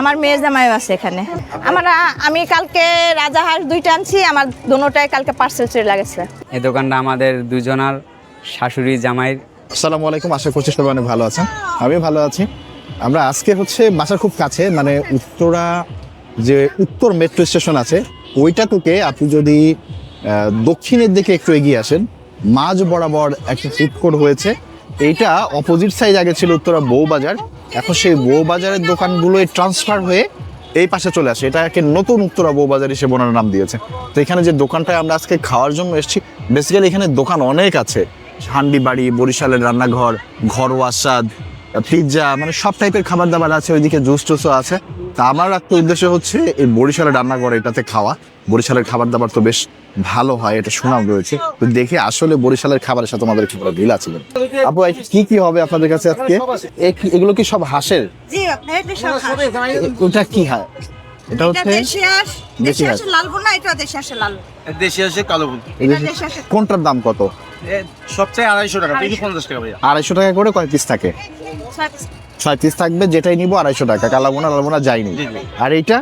আমার মেয়ে জামাইও আছে এখানে। আমরা আমি কালকে রাজাহাঁস দুইটা আনছি আমার দুটোটাই কালকে পার্সেল চলে লাগেছে এই দোকানটা আমাদের দুজনার শাশুড়ি জামাইয়ের। আসসালামু আলাইকুম আশা করছি সবাই অনেক ভালো আছেন। আমি ভালো আছি। আমরা আজকে হচ্ছে বাসার খুব কাছে মানে উত্তরা যে উত্তর মেট্রো স্টেশন আছে ওইটা থেকে আপনি যদি দক্ষিণের দিকে একটু এগিয়ে আসেন মাঝ বরাবর একটা ফুড কোর্ট হয়েছে। এইটা অপোজিট সাইড আগে ছিল উত্তরা বউবাজার। এখন সেই বউবাজারের দোকানগুলো ট্রান্সফার হয়ে এই পাশে চলে আসে। এটা একে নতুন উত্তরা বউবাজার হিসেবে ওনার নাম দিয়েছে। তো এখানে যে দোকানটায় আমরা আজকে খাওয়ার জন্য এসেছি বেসিক্যালি এখানে দোকান অনেক আছে। হান্ডি বাড়ি বরিশালের রান্নাঘর, ঘরোয়া স্বাদ পিৎজা মানে সব টাইপের খাবার দাবার আছে, ওইদিকে জুস টুসও আছে। তা আমার একটা উদ্দেশ্য হচ্ছে এই বরিশালের রান্নাঘর এটাতে খাওয়া। বরিশালের খাবার দাবার তো বেশ ভালো হয় এটা সুনাম রয়েছে। তো দেখে আসলে বরিশালের খাবারের সাথে আমাদের কি মিল আছে আপু কি কি হবে আপনাদের কাছে আজকে? এগুলো কি সব হাঁসের? ওটা কি হয় এটা হচ্ছে দেশি হাঁস দেশি দেশি হাঁস। হাঁসের লাল বোনা এটা দেশি হাঁসের লাল দেশি আছে কালো বুল এটা দেশি হাঁসের কোনটার দাম কত? সবচেয়ে আড়াইশো টাকা পঞ্চাশ টাকা আড়াইশো টাকা করে কয় পিস থাকে? ছয় পিস থাকবে যেটাই নিবো আড়াইশো টাকা কালাবোনা লালবোনা যায়নি। আর এইটা?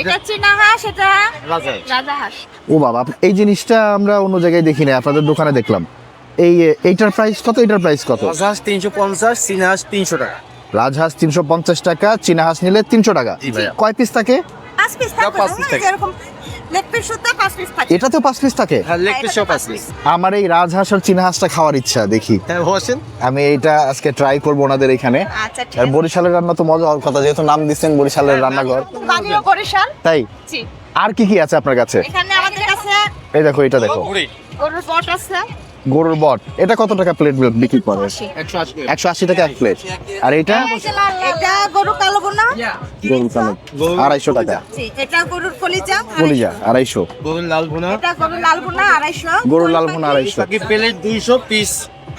এটা চীনা হাঁস এটা রাজা রাজা হাঁস। ও বাবা এই জিনিসটা আমরা অন্য জায়গায় দেখি না আপনাদের দোকানে দেখলাম। এই এইটার প্রাইস কত? এটার প্রাইস কত? রাজহাঁস তিনশো পঞ্চাশ সিনহাঁস তিনশো টাকা। রাজহাঁস তিনশো পঞ্চাশ টাকা চীনা হাঁস নিলে তিনশো টাকা। কয় পিস থাকে? পাঁচ পিস এটা থাকে পাঁচ piece থাকে। যেরকম লেগ পিস শুদ্ধ পাঁচ পিস থাকে। এটাতেও পাঁচ পিস থাকে? হ্যাঁ লেগ পিস এটা সব পাঁচ piece। আমার এই রাজহাঁস আর চীনা হাঁসটা খাওয়ার ইচ্ছা দেখি। হ্যাঁ বসেন আমি এইটা আজকে ট্রাই করব ওনাদের এখানে। আচ্ছা আর বরিশালের রান্না তো মজা হওয়ার কথা যেহেতু নাম দিচ্ছেন বরিশালের রান্নাঘর। বানিও বরিশাল। তাই? জি। আর কি কি আছে আপনার কাছে? এখানে আমাদের কাছে এই দেখো এটা দেখো। গরুর বট আছে। গরুর বট। এটা কত টাকা প্লেট বিক্রি করে? একশো আশি। টাকা এক প্লেট আর এটা? এটা গরু কালো বোনা। গরুর কালো। আড়াইশো টাকা। এটা গরুর কলিজা। কলিজা আড়াইশো। গরুর লাল ভুনা এটা গরুর লাল বোনা আড়াইশো। গরুর লাল আড়াইশো। প্লেট দুইশো পিস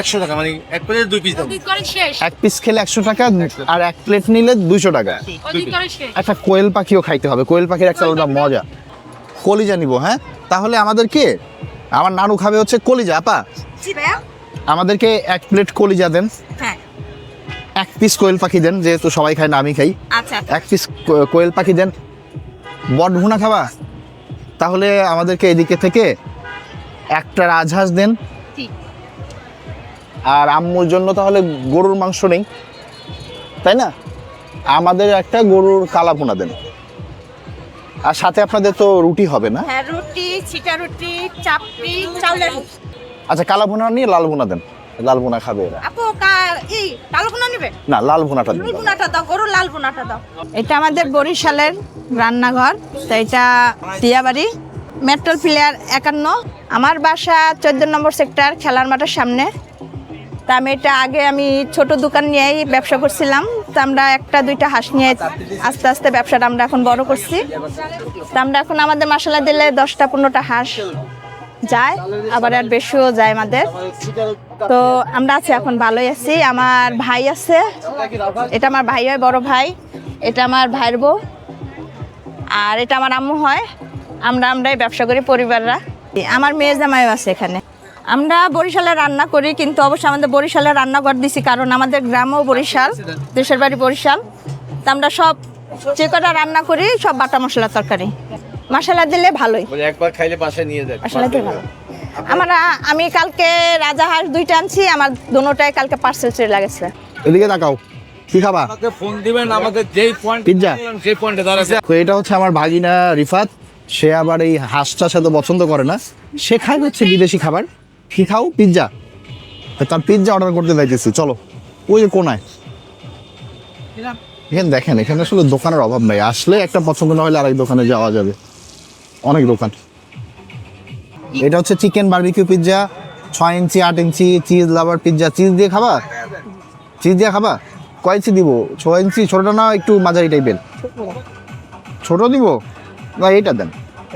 একশো টাকা। মানে এক প্লেট দুই পিস এক পিস খেলে একশো টাকা আর এক প্লেট নিলে দুইশো টাকা। একটা কোয়েল পাখিও খাইতে হবে। কোয়েল পাখির একটা আলাদা মজা। কলিজা নিব হ্যাঁ? তাহলে আমাদেরকে আমার নানু খাবে হচ্ছে কলিজা আপা। আমাদেরকে এক প্লেট কলিজা দেন। হ্যাঁ। এক পিস কোয়েল পাখি দেন যেহেতু সবাই খায় না আমি খাই। আচ্ছা। এক পিস কোয়েল পাখি দেন। বট ভুনা খাবা? তাহলে আমাদেরকে এদিকে থেকে একটা রাজহাঁস দেন। আর আম্মুর জন্য তাহলে গরুর মাংস নেই। তাই না? আমাদের একটা গরুর কালা ভুনা দেন। আর সাথে আপনাদের তো রুটি হবে না? হ্যাঁ রুটি ছিটা রুটি চাপড়ি চাউলের রুটি। আচ্ছা কালা ভুনা নিয়ে লাল ভুনা দেন। লাল ভুনা খাবে এরা। আপু কা- এই কালো বোনা নিবে? না লাল ভুনাটা দিন। লাল বোনাটা দাও গরুর লাল বোনাটা দাও। এটা আমাদের বরিশালের রান্নাঘর। তো এটা টিয়াবাড়ি মেট্রোল প্লেয়ার একান্ন। আমার বাসা চোদ্দ নম্বর সেক্টর খেলার মাঠের সামনে। তা আমি এটা আগে আমি ছোট দোকান নিয়েই ব্যবসা করছিলাম। তো আমরা একটা, দুইটা হাঁস নিয়ে আস্তে আস্তে ব্যবসাটা আমরা এখন বড় করছি। তা আমরা এখন আমাদের মশলা দিলে দশটা, পনেরোটা হাঁস যায়, আবার আর বেশিও যায় আমাদের। তো আমরা আছি এখন, ভালোই আছি। আমার ভাই আছে, এটা আমার ভাই হয়, বড় ভাই। এটা আমার ভাইয়ের বউ। আর এটা আমার আম্মু হয়। আমরা আমরাই ব্যবসা করি পরিবাররা। আমার মেয়ে জামাইও আছে এখানে। আমরা বরিশালে রান্না করি কিন্তু অবশ্যই আমাদের বরিশালে রান্না রান্নাঘর দিছি কারণ আমাদের গ্রামও বরিশাল দেশের বাড়ি বরিশাল। তা আমরা সব যে কটা রান্না করি সব বাটা মশলা তরকারি। মশলা দিলে ভালোই। একবার খাইলে বাসায় নিয়ে যাবে। মশলা দিয়ে ভালো। আমরা আমি কালকে রাজা হাঁস দুইটা আনছি আমার দুটোটাই কালকে পার্সেল চলে লাগেছে এদিকে তাকাও। কি খাবা? আমাকে ফোন দিবেন আমাদের যেই পয়েন্ট পিৎজা? সেই পয়েন্টে দাঁড়াচ্ছে তো এটা হচ্ছে আমার ভাগিনা রিফাত। সে আবার এই হাঁসটা সাথে পছন্দ করে না। সে খায় হচ্ছে বিদেশি খাবার। কি খাও? পিৎজা। তার পিৎজা অর্ডার করতে যাইতেছি চলো। ওই যে কোনায়। এখানে দেখেন এখানে আসলে দোকানের অভাব নাই। আসলে একটা পছন্দ না হলে আরেক দোকানে যাওয়া যাবে। অনেক দোকান। এটা হচ্ছে চিকেন বারবিকিউ পিৎজা ছয় ইঞ্চি আট ইঞ্চি চিজ লাভার পিৎজা চিজ দিয়ে খাবা? চিজ দিয়ে খাবা? কয় ইঞ্চি দিব? ছয় ইঞ্চি ছোটটা না একটু মাঝারি টাইপের ছোট দিব? না এইটা দেন।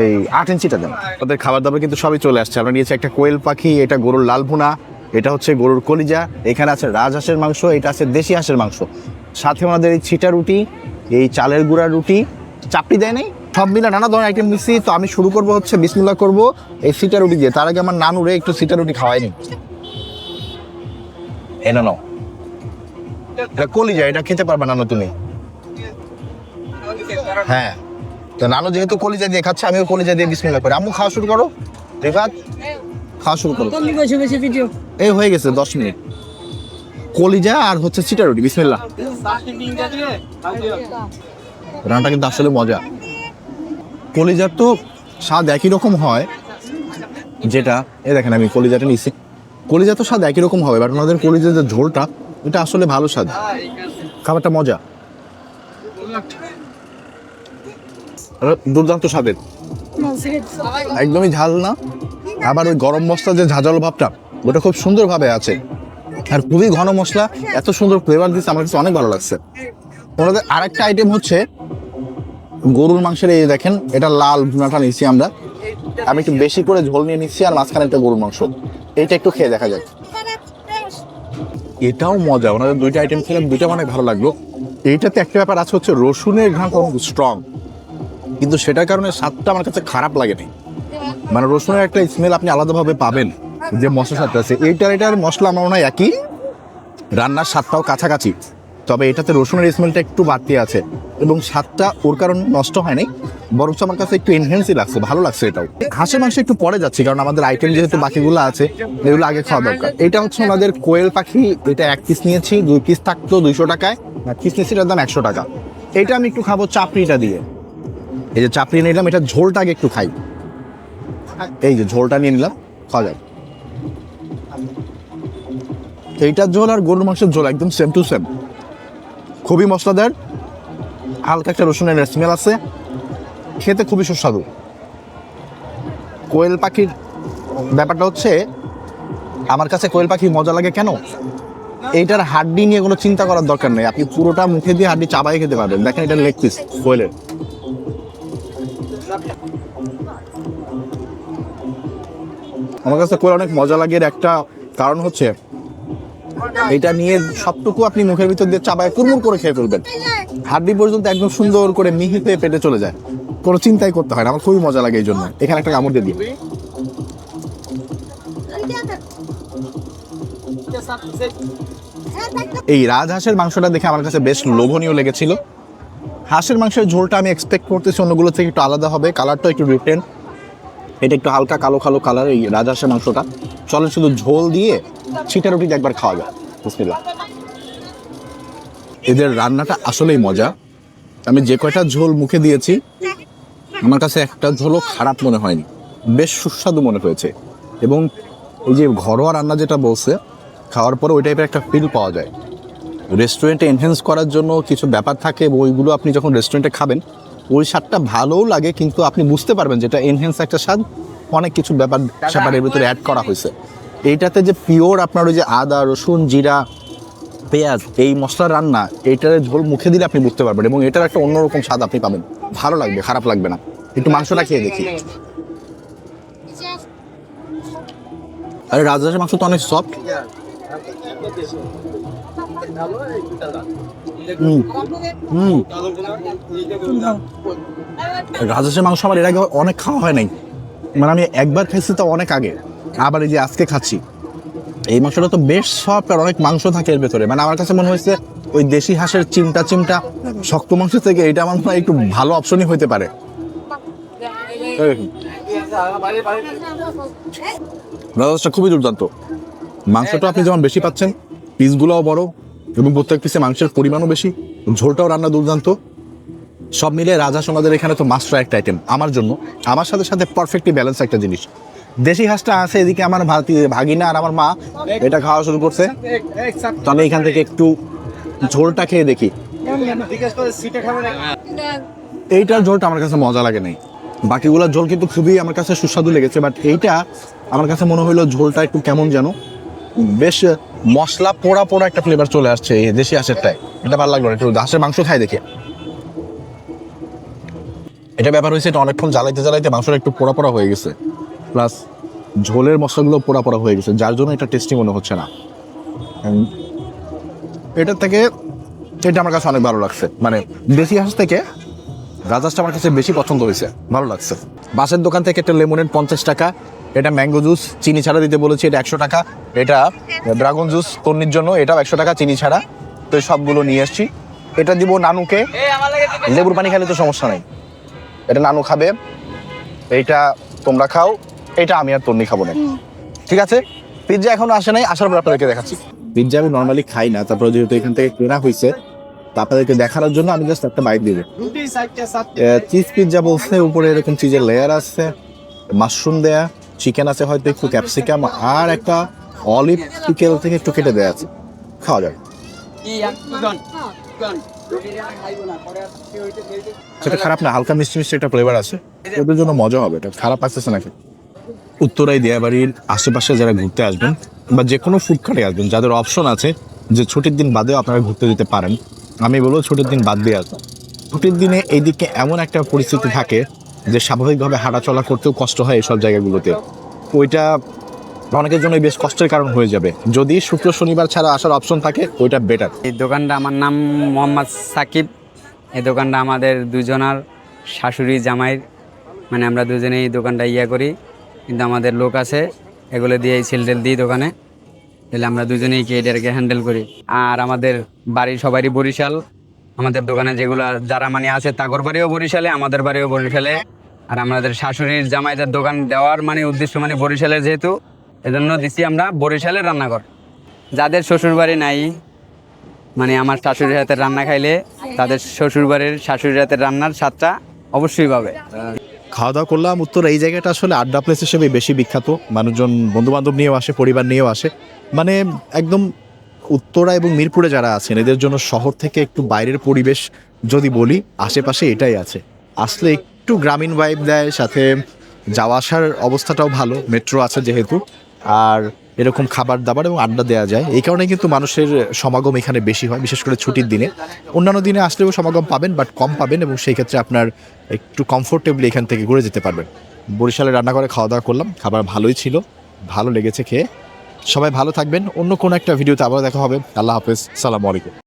এই আট ইঞ্চিটা দেন। ওদের খাবার দাবার কিন্তু সবই চলে আসছে। আমরা নিয়েছি একটা কোয়েল পাখি, এটা গরুর লাল ভুনা, এটা হচ্ছে গরুর কলিজা, এখানে আছে রাজহাঁসের মাংস, এটা আছে দেশি হাঁসের মাংস। সাথে আমাদের এই ছিটা রুটি, এই চালের গুঁড়া রুটি চাপড়ি দেয় নাই? সব মিলে নানা ধরনের আইটেম মিশি তো আমি শুরু করব হচ্ছে, বিসমিল্লাহ করব এই সিটা রুটি দিয়ে। তার আগে আমার নানুরে একটু সিটা রুটি খাওয়াইনি এনে নাও এটা কলিজা, এটা খেতে পারবে না তুমি। হ্যাঁ। তো নানু যেহেতু কলিজা দিয়ে খাচ্ছে আমিও কলিজা দিয়ে বিসমিল্লাহ করি। আম্মু খাওয়া শুরু করো। রেফাত খাওয়া শুরু করো। এই হয়ে গেছে দশ মিনিট। কলিজা আর হচ্ছে চিটা রুটি বিসমিল্লাহ। রান্নাটা কিন্তু আসলে মজা। কলিজার তো স্বাদ একই রকম হয় যেটা এ দেখেন আমি কলিজাটা নিচ্ছি কলিজা তো স্বাদ একই রকম হবে বাট ওনাদের কলিজার যে ঝোলটা এটা আসলে ভালো স্বাদ। খাবারটা মজা। দুর্দান্ত স্বাদের। একদমই ঝাল না। আবার ওই গরম মশলা যে ঝাঁঝালো ভাবটা, ওটা খুব সুন্দরভাবে আছে। আর খুবই ঘন মশলা, এত সুন্দর ফ্লেভার দিচ্ছে, আমার কাছে অনেক ভালো লাগছে। ওনাদের আরেকটা আইটেম হচ্ছে, গরুর মাংসের এই দেখেন, এটা লাল ভুনাটা নিচ্ছি আমরা। আমি একটু বেশি করে ঝোল নিয়ে নিচ্ছি, আর মাঝখানে একটা গরুর মাংস। এইটা একটু খেয়ে দেখা যাক। এটাও মজা, ওনাদের দুইটা আইটেম খেলাম দুইটা অনেক ভালো লাগল। এইটাতে একটা ব্যাপার আছে হচ্ছে, রসুনের ঘ্রাণ স্ট্রং কিন্তু সেটার কারণে স্বাদটা আমার কাছে খারাপ লাগেনি। মানে রসুনের একটা স্মেল আপনি আলাদাভাবে পাবেন যে মশলা স্বাদটা আছে। এইটার, এটার মশলা আমার মনে হয় একই। রান্নার স্বাদটাও কাছাকাছি। তবে এটাতে রসুনের স্মেলটা একটু বাড়তি আছে এবং স্বাদটা ওর কারণ নষ্ট হয়নি, বরঞ্চ আমার কাছে একটু এনহেন্সই লাগছে, ভালো লাগছে এটাও। হাঁসের মাংস একটু পরে যাচ্ছি, কারণ আমাদের আইটেম যেহেতু বাকিগুলো আছে, এগুলো আগে খাওয়া দরকার। এটা হচ্ছে আমাদের কোয়েল পাখি, এটা এক পিস নিয়েছি, দুই পিস থাকতো দুইশো টাকায়, আর পিস নিয়েছি এটার দাম একশো টাকা। এটা আমি একটু খাব চাপড়িটা দিয়ে। এই যে চাপড়ি নিলাম, এটা ঝোলটা আগে একটু খাই। এই যে ঝোলটা নিয়ে নিলাম, খাওয়া যাক। এইটার ঝোল আর গরুর মাংসের ঝোল, একদম সেম টু সেম খুবই মশলাদার, হালকা একটা রসুনের স্মেল আছে। খেতে খুবই সুস্বাদু। কোয়েল পাখির ব্যাপারটা হচ্ছে, আমার কাছে কোয়েল পাখি মজা লাগে কেন? এইটার হাড্ডি নিয়ে কোনো চিন্তা করার দরকার নেই। আপনি পুরোটা মুখে দিয়ে হাড্ডি চাবাই খেতে পারবেন। দেখেন এটা লেগ পিস কোয়েলের। আমার কাছে কোয়েল অনেক মজা লাগে একটা কারণ হচ্ছে, এটা নিয়ে সবটুকু আপনি মুখের ভিতর দিয়ে চাবায় কুরমুর করে খেয়ে ফেলবেন। হাড্ডি পর্যন্ত একদম সুন্দর করে মিহিতে পেটে চলে যায়। কোনো চিন্তাই করতে হয় না, আমার খুবই মজা লাগে এই জন্য। এখানে একটা কামড় দিয়ে দিই এই রাজহাঁসের মাংসটা দেখে আমার কাছে বেশ লোভনীয় লেগেছিল। হাঁসের মাংসের ঝোলটা আমি এক্সপেক্ট করতেছি অন্যগুলো থেকে একটু আলাদা হবে কালারটা একটু ডিফারেন্ট এটা একটু হালকা কালো কালো কালার এই রাজহাঁসের মাংসটা। চলে শুধু ঝোল দিয়ে ছিটা রুটি একবার খাওয়া যায় এদের রান্নাটা আসলেই মজা। আমি যে কয়টা ঝোল মুখে দিয়েছি, আমার কাছে একটা ঝোলও খারাপ মনে হয়নি। বেশ সুস্বাদু মনে হয়েছে। এবং এই যে ঘরোয়া রান্না যেটা বলছে, খাওয়ার পরে ওই টাইপের একটা ফিল পাওয়া যায়। রেস্টুরেন্টে এনহেন্স করার জন্য কিছু ব্যাপার থাকে ওইগুলো আপনি যখন রেস্টুরেন্টে খাবেন ওই স্বাদটা ভালোও লাগে কিন্তু আপনি বুঝতে পারবেন যেটা এনহেন্স একটা স্বাদ। অনেক কিছু ব্যাপার স্যাপার এর ভিতরে অ্যাড করা হয়েছে। এইটাতে যে পিওর আপনার ওই যে আদা রসুন জিরা পেঁয়াজ এই মশলা রান্না এইটার ঝোল মুখে দিলে আপনি বুঝতে পারবেন এবং এটার একটা অন্যরকম স্বাদ আপনি পাবেন। ভালো লাগবে খারাপ লাগবে না। একটু মাংসটা খেয়ে দেখি। আরে রাজহাঁসের মাংস তো অনেক সফট রাজহাঁসের মাংস আমার এর আগে অনেক খাওয়া হয় নাই। মানে আমি একবার খেয়েছি তো অনেক আগে। আবার এই যে আজকে খাচ্ছি। এই মাংসটা তো বেশ সফট আর অনেক মাংস থাকে এর ভেতরে। মানে আমার কাছে মনে হয়েছে ওই দেশি হাঁসের চিমটা চিমটা শক্ত মাংস থেকে এটা আমার মনে হয় একটু ভালো অপশনই হতে পারে। রাজহাঁসটা খুবই দুর্দান্ত। মাংসটা আপনি যেমন বেশি পাচ্ছেন পিসগুলোও বড় এবং প্রত্যেক পিসে মাংসের পরিমাণও বেশি, ঝোলটাও রান্না দুর্দান্ত। সব মিলিয়ে রাজহাঁস আমাদের এখানে তো মাস্টার একটা আইটেম আমার জন্য। আমার সাথে সাথে পারফেক্টলি ব্যালেন্স একটা জিনিস। দেশি হাঁসটা আছে, এদিকে আমার ভাগিনা আর আমার মা, এটা খাওয়া শুরু করছে। তো আমি এখান থেকে একটু ঝোলটা খেয়ে দেখি। এইটার ঝোলটা আমার কাছে মজা লাগে নাই। বাকিগুলোর ঝোল কিন্তু খুবই আমার কাছে সুস্বাদু লেগেছে বাট এইটা আমার কাছে মনে হলো ঝোলটা একটু কেমন যেন। বেশ মশলা পোড়া পোড়া একটা ফ্লেভার চলে আসছে এই দেশি হাঁসেরটায়। এটা ভালো লাগল একটু হাঁসের মাংস খাই দেখে। এটা ব্যাপার হয়েছে, এটা অনেকক্ষণ জ্বালাইতে জ্বালাইতে মাংসটা একটু পোড়া পোড়া হয়ে গেছে। প্লাস ঝোলের মশলাগুলো পোড়া পোড়া হয়ে গেছে, যার জন্য এটা টেস্টি মনে হচ্ছে না। এটার থেকে, এটা আমার কাছে অনেক ভালো লাগছে। মানে দেশি হাঁস থেকে রাজাসটা আমার কাছে বেশি পছন্দ হয়েছে, ভালো লাগছে। বাসের দোকান থেকে একটা লেমনের পঞ্চাশ টাকা এটা ম্যাঙ্গো জুস চিনি ছাড়া দিতে বলেছি এটা একশো টাকা। এটা ড্রাগন জুস তন্নির জন্য এটাও একশো টাকা চিনি ছাড়া। তো সবগুলো নিয়ে এসছি এটা দিব নানুকে। লেবুর পানি খেলে তো সমস্যা নেই। এটা নানু খাবে। এইটা তোমরা খাও। এটা আমি আর তন্নি খাব না। ঠিক আছে? পিৎজা এখনও আসে নাই আসার পর আপনাদেরকে দেখাচ্ছি। পিৎজা আমি নর্মালি খাই না তারপরে যেহেতু এখান থেকে কেনা হয়েছে আপনাদেরকে দেখানোর জন্য আমি জাস্ট একটা বাইক দিব। চিজ পিৎজা বলছে উপরে এরকম চিজের লেয়ার আছে মাশরুম দেয়া। চিকেন আছে হয়তো একটু ক্যাপসিকাম আর একটা অলিভ পিকেল থেকে একটু কেটে দেওয়া আছে। খাওয়া যাবে। সেটা খারাপ না, হালকা মিষ্টি মিষ্টি একটা ফ্লেভার আছে। ওদের জন্য মজা হবে, এটা খারাপ আসতেছে নাকি উত্তরাই দিয়াবাড়ির আশেপাশে যারা ঘুরতে আসবেন বা যে কোনো ফুড কার্টে আসবেন, যাদের অপশন আছে যে ছুটির দিন বাদেও আপনারা ঘুরতে যেতে পারেন, আমি বলব ছুটির দিন বাদ দিয়ে আসবেন ছুটির দিনে এইদিকে এমন একটা পরিস্থিতি থাকে যে স্বাভাবিকভাবে হাঁটাচলা করতেও কষ্ট হয় এইসব জায়গাগুলোতে, ওইটা অনেকের জন্য বেশ কষ্টের কারণ হয়ে যাবে। যদি শুক্র শনিবার ছাড়া আসার অপশন থাকে, ওইটা বেটার এই দোকানটা আমার নাম মোহাম্মদ সাকিব। এই দোকানটা আমাদের দুজনার শাশুড়ি, জামাইয়ের। মানে আমরা দুজনেই এই দোকানটা ইয়া করি, কিন্তু আমাদের লোক আছে, এগুলো দিয়ে এই সেল টেল দিই দোকানে। তাহলে আমরা দুজনেই কি এটাকে হ্যান্ডেল করি? আর আমাদের বাড়ি সবারই বরিশাল আমাদের দোকানে যেগুলো যারা মানে আছে তাগর বাড়িও বরিশালে, আমাদের বাড়িও বরিশালে। আর আমাদের শাশুড়ির জামাইদের দোকান দেওয়ার মানে উদ্দেশ্য মানে বরিশালে যেহেতু, এজন্য দিছি আমরা বরিশালের রান্নাঘর। যাদের শ্বশুর বাড়ি নাই মানে আমার শাশুড়ির হাতের রান্না খাইলে তাদের শ্বশুর বাড়ির শাশুড়ির হাতের রান্নার স্বাদটা অবশ্যই পাবে। খাওয়া দাওয়া করলাম, উত্তর এই জায়গাটা আসলে আড্ডা প্লেস হিসেবে বেশি বিখ্যাত। মানুষজন বন্ধু বান্ধব নিয়েও আসে, পরিবার নিয়েও আসে। মানে একদম উত্তরা এবং মিরপুরে যারা আছেন, এদের জন্য শহর থেকে একটু বাইরের পরিবেশ যদি বলি, আশেপাশে এটাই আছে। আসলে একটু গ্রামীণ ভাইব দেয়, সাথে যাওয়া আসার অবস্থাটাও ভালো মেট্রো আছে যেহেতু, আর এরকম খাবার দাবার এবং আড্ডা দেওয়া যায়। এই কারণে কিন্তু মানুষের সমাগম এখানে বেশি হয়, বিশেষ করে ছুটির দিনে। অন্যান্য দিনে আসলেও সমাগম পাবেন বাট কম পাবেন এবং সেই ক্ষেত্রে আপনার একটু কমফোর্টেবলি এখান থেকে ঘুরে যেতে পারবেন। বরিশালে রান্না করে খাওয়া দাওয়া করলাম, খাবার ভালোই ছিল, ভালো লেগেছে খেয়ে। সবাই ভালো থাকবেন। অন্য কোনো একটা ভিডিওতে আবার দেখা হবে। আল্লাহ হাফেজ। সালামু আলাইকুম।